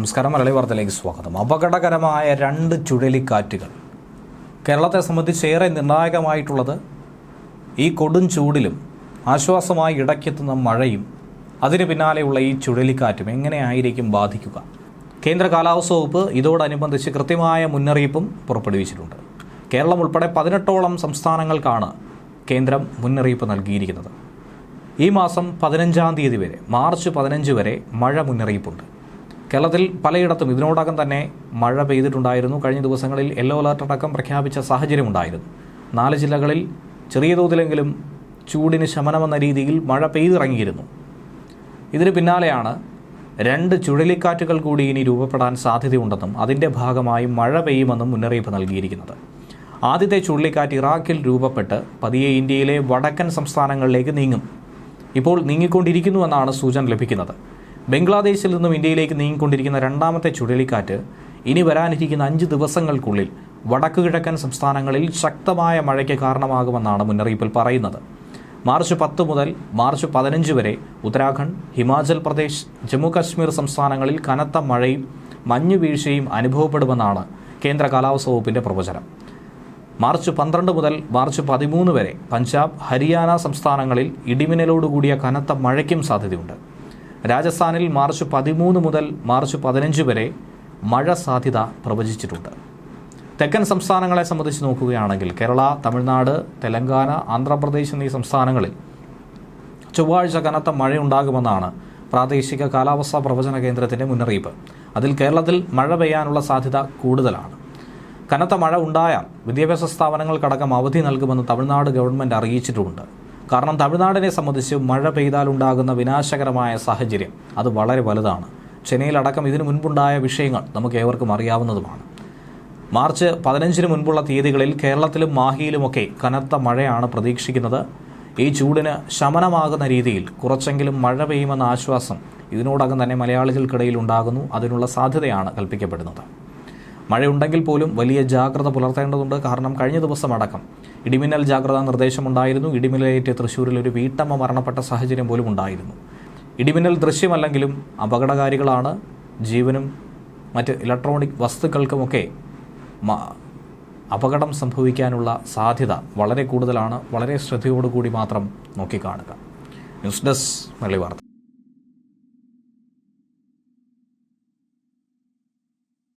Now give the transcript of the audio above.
നമസ്കാരം മലയാളി വാർത്തയിലേക്ക് സ്വാഗതം. അപകടകരമായ രണ്ട് ചുഴലിക്കാറ്റുകൾ. കേരളത്തെ സംബന്ധിച്ച് ഏറെ നിർണായകമായിട്ടുള്ളത് ഈ കൊടും ചൂടിലും ആശ്വാസമായി ഇടയ്ക്കെത്തുന്ന മഴയും അതിന് പിന്നാലെയുള്ള ഈ ചുഴലിക്കാറ്റും എങ്ങനെയായിരിക്കും ബാധിക്കുക? കേന്ദ്ര കാലാവസ്ഥ വകുപ്പ് ഇതോടനുബന്ധിച്ച് കൃത്യമായ മുന്നറിയിപ്പും പുറപ്പെടുവിച്ചിട്ടുണ്ട്. കേരളം ഉൾപ്പെടെ പതിനെട്ടോളം സംസ്ഥാനങ്ങൾക്കാണ് കേന്ദ്രം മുന്നറിയിപ്പ് നൽകിയിരിക്കുന്നത്. ഈ മാസം പതിനഞ്ചാം തീയതി വരെ മാർച്ച് പതിനഞ്ച് വരെ മഴ മുന്നറിയിപ്പുണ്ട്. കേരളത്തിൽ പലയിടത്തും ഇതിനോടകം തന്നെ മഴ പെയ്തിട്ടുണ്ടായിരുന്നു. കഴിഞ്ഞ ദിവസങ്ങളിൽ യെല്ലോ അലർട്ട് അടക്കം പ്രഖ്യാപിച്ച സാഹചര്യമുണ്ടായിരുന്നു നാല് ജില്ലകളിൽ ചെറിയ തോതിലെങ്കിലും ചൂടിന് ശമനമെന്ന രീതിയിൽ മഴ പെയ്തിറങ്ങിയിരുന്നു. ഇതിന് പിന്നാലെയാണ് രണ്ട് ചുഴലിക്കാറ്റുകൾ കൂടി ഇനി രൂപപ്പെടാൻ സാധ്യതയുണ്ടെന്നും അതിന്റെ ഭാഗമായി മഴ പെയ്യുമെന്നും മുന്നറിയിപ്പ് നൽകിയിരിക്കുന്നത്. ആദ്യത്തെ ചുഴലിക്കാറ്റ് ഇറാഖിൽ രൂപപ്പെട്ട് പതിയെ ഇന്ത്യയിലെ വടക്കൻ സംസ്ഥാനങ്ങളിലേക്ക് നീങ്ങും. ഇപ്പോൾ നീങ്ങിക്കൊണ്ടിരിക്കുന്നുവെന്നാണ് സൂചന ലഭിക്കുന്നത്. ബംഗ്ലാദേശിൽ നിന്നും ഇന്ത്യയിലേക്ക് നീങ്ങിക്കൊണ്ടിരിക്കുന്ന രണ്ടാമത്തെ ചുഴലിക്കാറ്റ് ഇനി വരാനിരിക്കുന്ന അഞ്ച് ദിവസങ്ങൾക്കുള്ളിൽ വടക്കു കിഴക്കൻ സംസ്ഥാനങ്ങളിൽ ശക്തമായ മഴയ്ക്ക് കാരണമാകുമെന്നാണ് മുന്നറിയിപ്പിൽ പറയുന്നത്. മാർച്ച് പത്ത് മുതൽ മാർച്ച് പതിനഞ്ച് വരെ ഉത്തരാഖണ്ഡ് ഹിമാചൽ പ്രദേശ് ജമ്മു കാശ്മീർ സംസ്ഥാനങ്ങളിൽ കനത്ത മഴയും മഞ്ഞുവീഴ്ചയും അനുഭവപ്പെടുമെന്നാണ് കേന്ദ്ര കാലാവസ്ഥാ വകുപ്പിന്റെ പ്രവചനം. മാർച്ച് പന്ത്രണ്ട് മുതൽ മാർച്ച് പതിമൂന്ന് വരെ പഞ്ചാബ് ഹരിയാന സംസ്ഥാനങ്ങളിൽ ഇടിമിന്നലോടുകൂടിയ കനത്ത മഴയ്ക്കും സാധ്യതയുണ്ട്. രാജസ്ഥാനിൽ മാർച്ച് പതിമൂന്ന് മുതൽ മാർച്ച് പതിനഞ്ച് വരെ മഴ സാധ്യത പ്രവചിച്ചിട്ടുണ്ട്. തെക്കൻ സംസ്ഥാനങ്ങളെ സംബന്ധിച്ച് നോക്കുകയാണെങ്കിൽ കേരള തമിഴ്നാട് തെലങ്കാന ആന്ധ്രാപ്രദേശ് എന്നീ സംസ്ഥാനങ്ങളിൽ ചൊവ്വാഴ്ച കനത്ത മഴയുണ്ടാകുമെന്നാണ് പ്രാദേശിക കാലാവസ്ഥാ പ്രവചന കേന്ദ്രത്തിന്റെ മുന്നറിയിപ്പ്. അതിൽ കേരളത്തിൽ മഴ പെയ്യാനുള്ള സാധ്യത കൂടുതലാണ്. കനത്ത മഴ ഉണ്ടായാൽ വിദ്യാഭ്യാസ സ്ഥാപനങ്ങൾക്കടക്കം അവധി നൽകുമെന്ന് തമിഴ്നാട് ഗവൺമെന്റ് അറിയിച്ചിട്ടുമുണ്ട്. കാരണം തമിഴ്നാടിനെ സംബന്ധിച്ച് മഴ പെയ്താൽ ഉണ്ടാകുന്ന വിനാശകരമായ സാഹചര്യം അത് വളരെ വലുതാണ്. ചെന്നൈയിലടക്കം ഇതിനു മുൻപുണ്ടായ വിഷയങ്ങൾ നമുക്ക് ഏവർക്കും അറിയാവുന്നതുമാണ്. മാർച്ച് പതിനഞ്ചിന് മുൻപുള്ള തീയതികളിൽ കേരളത്തിലും മാഹിയിലുമൊക്കെ കനത്ത മഴയാണ് പ്രതീക്ഷിക്കുന്നത്. ഈ ചൂടിന് ശമനമാകുന്ന രീതിയിൽ കുറച്ചെങ്കിലും മഴ പെയ്യുമെന്ന ആശ്വാസം ഇതിനോടകം തന്നെ മലയാളികൾക്കിടയിൽ ഉണ്ടാകുന്നു. അതിനുള്ള സാധ്യതയാണ് കൽപ്പിക്കപ്പെടുന്നത്. മഴയുണ്ടെങ്കിൽ പോലും വലിയ ജാഗ്രത പുലർത്തേണ്ടതുണ്ട്. കാരണം കഴിഞ്ഞ ദിവസം അടക്കം ഇടിമിന്നൽ ജാഗ്രതാ നിർദ്ദേശമുണ്ടായിരുന്നു. ഇടിമിന്നലേറ്റ് തൃശ്ശൂരിൽ ഒരു വീട്ടമ്മ മരണപ്പെട്ട സാഹചര്യം പോലും ഉണ്ടായിരുന്നു. ഇടിമിന്നൽ ദൃശ്യമല്ലെങ്കിലും അപകടകാരികളാണ് ജീവനും മറ്റ് ഇലക്ട്രോണിക് വസ്തുക്കൾക്കുമൊക്കെ അപകടം സംഭവിക്കാനുള്ള സാധ്യത വളരെ കൂടുതലാണ്. വളരെ ശ്രദ്ധയോടുകൂടി മാത്രം നോക്കിക്കാണുക. ന്യൂസ് ഡെസ്ക് വാർത്ത.